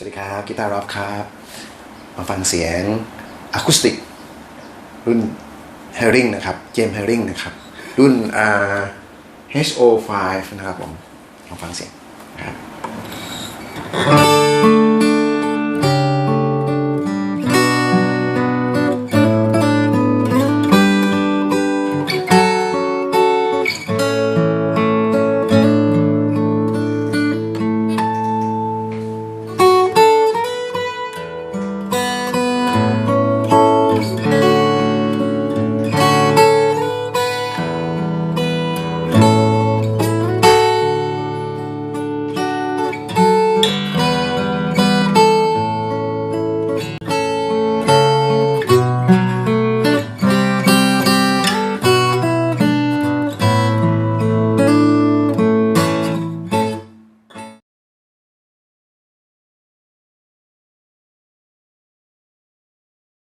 สวัสดีครับกีตาร์ร็อบครับ มาฟังเสียงอะคูสติก รุ่นเฮริงนะครับ เจมเฮริงนะครับ รุ่น R HO5 นะครับผมลองฟังเสียงนะครับ